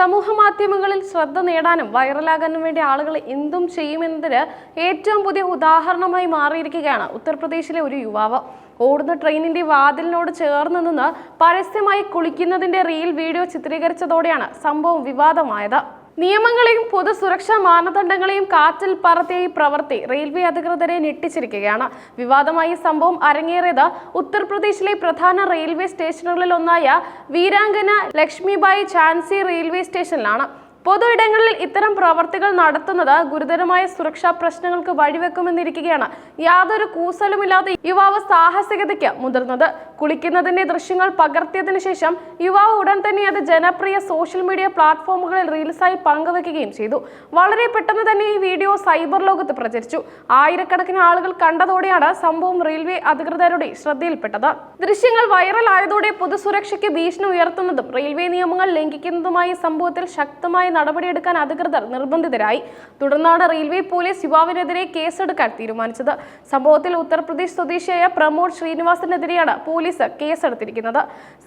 സമൂഹ മാധ്യമങ്ങളിൽ ശ്രദ്ധ നേടാനും വൈറലാകാനും വേണ്ടി ആളുകൾ എന്തും ചെയ്യുമെന്നതിന് ഏറ്റവും പുതിയ ഉദാഹരണമായി മാറിയിരിക്കുകയാണ് ഉത്തർപ്രദേശിലെ ഒരു യുവാവ്. ഓടുന്ന ട്രെയിനിന്റെ വാതിലിനോട് ചേർന്ന് നിന്ന് പരസ്യമായി കുളിക്കുന്നതിന്റെ റീൽ വീഡിയോ ചിത്രീകരിച്ചതോടെയാണ് സംഭവം വിവാദമായത്. നിയമങ്ങളെയും പൊതു സുരക്ഷാ മാനദണ്ഡങ്ങളെയും കാറ്റിൽ പറത്തിയ ഈ പ്രവൃത്തി റെയിൽവേ അധികൃതരെ ഞെട്ടിച്ചിരിക്കുകയാണ്. വിവാദമായി സംഭവം അരങ്ങേറിയത് ഉത്തർപ്രദേശിലെ പ്രധാന റെയിൽവേ സ്റ്റേഷനുകളിൽ ഒന്നായ വീരാംഗന ലക്ഷ്മിബായി ഝാൻസി റെയിൽവേ സ്റ്റേഷനിലാണ്. പൊതു ഇടങ്ങളിൽ ഇത്തരം പ്രവർത്തികൾ നടത്തുന്നത് ഗുരുതരമായ സുരക്ഷാ പ്രശ്നങ്ങൾക്ക് വഴിവെക്കുമെന്നിരിക്കുകയാണ് യാതൊരു കൂസലുമില്ലാതെ യുവാവ് സാഹസികതയ്ക്ക് മുതിർന്നത്. കുളിക്കുന്നതിന്റെ ദൃശ്യങ്ങൾ പകർത്തിയതിനു ശേഷം യുവാവ് ഉടൻ തന്നെ അത് ജനപ്രിയ സോഷ്യൽ മീഡിയ പ്ലാറ്റ്ഫോമുകളിൽ റീൽസായി പങ്കുവെക്കുകയും ചെയ്തു. വളരെ പെട്ടെന്ന് തന്നെ ഈ വീഡിയോ സൈബർ ലോകത്ത് പ്രചരിച്ചു. ആയിരക്കണക്കിന് ആളുകൾ കണ്ടതോടെയാണ് സംഭവം റെയിൽവേ അധികൃതരുടെ ശ്രദ്ധയിൽപ്പെട്ടത്. ദൃശ്യങ്ങൾ വൈറലായതോടെ പൊതുസുരക്ഷയ്ക്ക് ഭീഷണി ഉയർത്തുന്നതും റെയിൽവേ നിയമങ്ങൾ ലംഘിക്കുന്നതുമായ സംഭവത്തിൽ ശക്തമായ നടപടിയെടുക്കാൻ അധികൃതർ നിർബന്ധിതരായി. തുടർന്നാണ് റെയിൽവേ പോലീസ് യുവാവിനെതിരെ കേസെടുക്കാൻ തീരുമാനിച്ചത്. സംഭവത്തിൽ ഉത്തർപ്രദേശ് സ്വദേശിയായ പ്രമോദ് ശ്രീനിവാസനെതിരെയാണ് പോലീസ് കേസെടുത്തിരിക്കുന്നത്.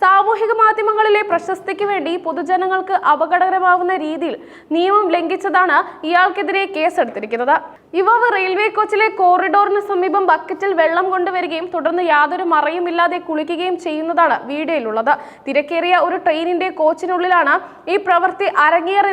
സാമൂഹിക മാധ്യമങ്ങളിലെ പ്രശസ്തിക്ക് വേണ്ടി പൊതുജനങ്ങൾക്ക് അപകടകരമാവുന്ന രീതിയിൽ നിയമം ലംഘിച്ചതാണ് ഇയാൾക്കെതിരെ കേസെടുത്തിരിക്കുന്നത്. യുവാവ് റെയിൽവേ കോച്ചിലെ കോറിഡോറിന് സമീപം ബക്കറ്റിൽ വെള്ളം കൊണ്ടുവരികയും തുടർന്ന് യാതൊരു മറയുമില്ലാതെ കുളിക്കുകയും ചെയ്യുന്നതാണ് വീഡിയോയിലുള്ളത്. തിരക്കേറിയ ഒരു ട്രെയിനിന്റെ കോച്ചിനുള്ളിലാണ് ഈ പ്രവൃത്തി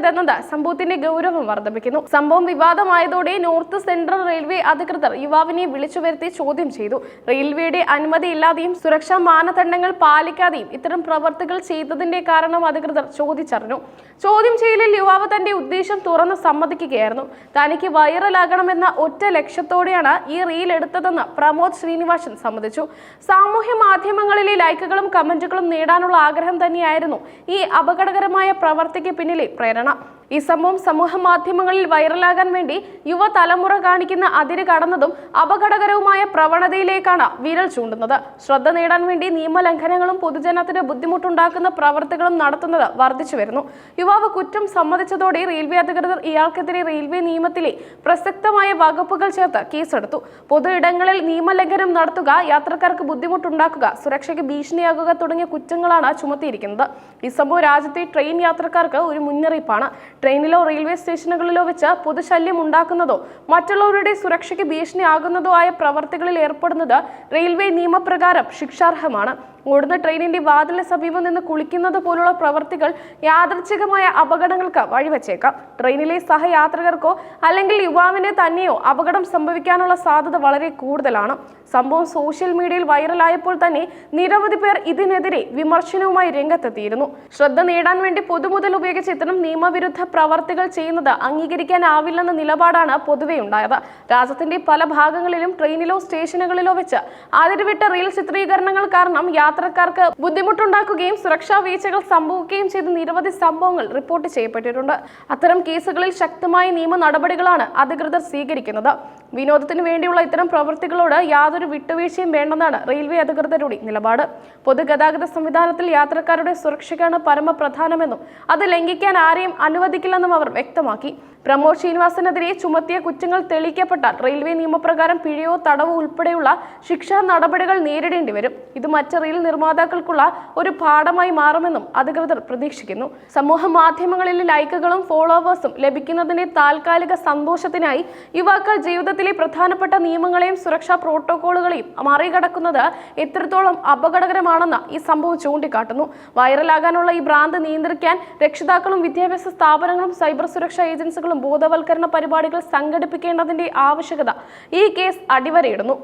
അരങ്ങേറിയതെന്നത് സംഭവത്തിന്റെ ഗൗരവം വർദ്ധിപ്പിക്കുന്നു. സംഭവം വിവാദമായതോടെ നോർത്ത് സെൻട്രൽ റെയിൽവേ അധികൃതർ യുവാവിനെ വിളിച്ചു വരുത്തി ചോദ്യം ചെയ്തു. റെയിൽവേയുടെ അനുമതിയില്ലാതെയും സുരക്ഷാ മാനദണ്ഡങ്ങൾ പാലിക്കാതെയും ഇത്തരം പ്രവർത്തികൾ ചെയ്തതിന്റെ കാരണം അധികൃതർ ചോദിച്ചറിഞ്ഞു. ചോദ്യം ചെയ്യലിൽ യുവാവ് തന്റെ ഉദ്ദേശം തുറന്ന് സമ്മതിക്കുകയായിരുന്നു. തനിക്ക് വൈറലാകണമെന്ന ഒറ്റ ലക്ഷ്യത്തോടെയാണ് ഈ റീൽ എടുത്തതെന്ന് പ്രമോദ് ശ്രീനിവാസൻ സമ്മതിച്ചു. സാമൂഹ്യ മാധ്യമങ്ങളിലെ ലൈക്കുകളും കമന്റുകളും നേടാനുള്ള ആഗ്രഹം തന്നെയായിരുന്നു ഈ അപകടകരമായ പ്രവർത്തിക്ക് പിന്നിലെ പ്രേരണ. あ ഈ സംഭവം സമൂഹ മാധ്യമങ്ങളിൽ വൈറലാകാൻ വേണ്ടി യുവതലമുറ കാണിക്കുന്ന അതിര് കടന്നതും അപകടകരവുമായ പ്രവണതയിലേക്കാണ് വിരൽ ചൂണ്ടുന്നത്. ശ്രദ്ധ നേടാൻ വേണ്ടി നിയമലംഘനങ്ങളും പൊതുജനത്തിന് ബുദ്ധിമുട്ടുണ്ടാക്കുന്ന പ്രവർത്തികളും നടത്തുന്നത് വർദ്ധിച്ചു വരുന്നു. യുവാവ് കുറ്റം സമ്മതിച്ചതോടെ റെയിൽവേ അധികൃതർ ഇയാൾക്കെതിരെ റെയിൽവേ നിയമത്തിലെ പ്രസക്തമായ വകുപ്പുകൾ ചേർത്ത് കേസെടുത്തു. പൊതു ഇടങ്ങളിൽ നിയമലംഘനം നടത്തുക യാത്രക്കാർക്ക് ബുദ്ധിമുട്ടുണ്ടാക്കുക സുരക്ഷയ്ക്ക് ഭീഷണിയാകുക തുടങ്ങിയ കുറ്റങ്ങളാണ് ചുമത്തിയിരിക്കുന്നത്. ഈ സംഭവം രാജ്യത്തെ ട്രെയിൻ യാത്രക്കാർക്ക് ഒരു മുന്നറിയിപ്പാണ്. ട്രെയിനിലോ റെയിൽവേ സ്റ്റേഷനുകളിലോ വെച്ച് പൊതുശല്യം ഉണ്ടാക്കുന്നതോ മറ്റുള്ളവരുടെ സുരക്ഷയ്ക്ക് ഭീഷണിയാകുന്നതോ ആയ പ്രവർത്തികളിൽ ഏർപ്പെടുന്നത് റെയിൽവേ നിയമപ്രകാരം ശിക്ഷാർഹമാണ്. ഓടുന്ന ട്രെയിനിന്റെ വാതിലിന് സമീപം നിന്ന് കുളിക്കുന്നത് പോലുള്ള പ്രവർത്തികൾ യാദർച്ഛികമായ അപകടങ്ങൾക്ക് വഴിവെച്ചേക്കാം. ട്രെയിനിലെ സഹയാത്രികർക്കോ അല്ലെങ്കിൽ യുവാവിനെ തന്നെയോ അപകടം സംഭവിക്കാനുള്ള സാധ്യത വളരെ കൂടുതലാണ്. സംഭവം സോഷ്യൽ മീഡിയയിൽ വൈറലായപ്പോൾ തന്നെ നിരവധി പേർ ഇതിനെതിരെ വിമർശനവുമായി രംഗത്തെത്തിയിരുന്നു. ശ്രദ്ധ നേടാൻ വേണ്ടി പൊതുമുതൽ ഉപയോഗിച്ച് ഇത്തരം നിയമവിരുദ്ധ പ്രവർത്തികൾ ചെയ്യുന്നത് അംഗീകരിക്കാനാവില്ലെന്ന നിലപാടാണ് പൊതുവെ ഉണ്ടായത്. രാജ്യത്തിന്റെ പല ഭാഗങ്ങളിലും ട്രെയിനിലോ സ്റ്റേഷനുകളിലോ വെച്ച് അതിരുവിട്ട റീൽ ചിത്രീകരണങ്ങൾ കാരണം യാത്രക്കാർക്ക് ബുദ്ധിമുട്ടുണ്ടാക്കുകയും സുരക്ഷാ വീഴ്ചകൾ സംഭവിക്കുകയും ചെയ്ത നിരവധി സംഭവങ്ങൾ റിപ്പോർട്ട് ചെയ്യപ്പെട്ടിട്ടുണ്ട്. അത്തരം കേസുകളിൽ ശക്തമായ നിയമ നടപടികളാണ് അധികൃതർ സ്വീകരിക്കുന്നത്. വിനോദത്തിന് വേണ്ടിയുള്ള ഇത്തരം പ്രവൃത്തികളോട് യാതൊരു വിട്ടുവീഴ്ചയും വേണ്ടെന്നാണ് റെയിൽവേ അധികൃതരുടെ നിലപാട്. പൊതുഗതാഗത സംവിധാനത്തിൽ യാത്രക്കാരുടെ സുരക്ഷയ്ക്കാണ് പരമപ്രധാനമെന്നും അത് ലംഘിക്കാൻ ആരെയും അനുവദിക്കില്ലെന്നും അവർ വ്യക്തമാക്കി. പ്രമോദ് ശ്രീനിവാസനെതിരെ ചുമത്തിയ കുറ്റങ്ങൾ തെളിയിക്കപ്പെട്ടാൽ റെയിൽവേ നിയമപ്രകാരം പിഴയോ തടവോ ഉൾപ്പെടെയുള്ള ശിക്ഷാ നടപടികൾ നേരിടേണ്ടി വരും. ഇത് മറ്റ് റെയിൽ നിർമ്മാതാക്കൾക്കുള്ള ഒരു പാഠമായി മാറുമെന്നും അധികൃതർ പ്രതീക്ഷിക്കുന്നു. സമൂഹ മാധ്യമങ്ങളിലെ ലൈക്കുകളും ഫോളോവേഴ്സും ലഭിക്കുന്നതിന്റെ താൽക്കാലിക സന്തോഷത്തിനായി യുവാക്കൾ ജീവിതത്തിലെ പ്രധാനപ്പെട്ട നിയമങ്ങളെയും സുരക്ഷാ പ്രോട്ടോകോളുകളെയും മറികടക്കുന്നത് എത്രത്തോളം അപകടകരമാണെന്ന് ഈ സംഭവം ചൂണ്ടിക്കാട്ടുന്നു. വൈറലാകാനുള്ള ഈ ഭ്രാന്ത് നിയന്ത്രിക്കാൻ രക്ഷിതാക്കളും വിദ്യാഭ്യാസ സ്ഥാപനങ്ങളും സൈബർ സുരക്ഷാ ഏജൻസികളും ബോധവൽക്കരണ പരിപാടികൾ സംഘടിപ്പിക്കേണ്ടതിന്റെ ആവശ്യകത ഈ കേസ് അടിവരയിടുന്നു.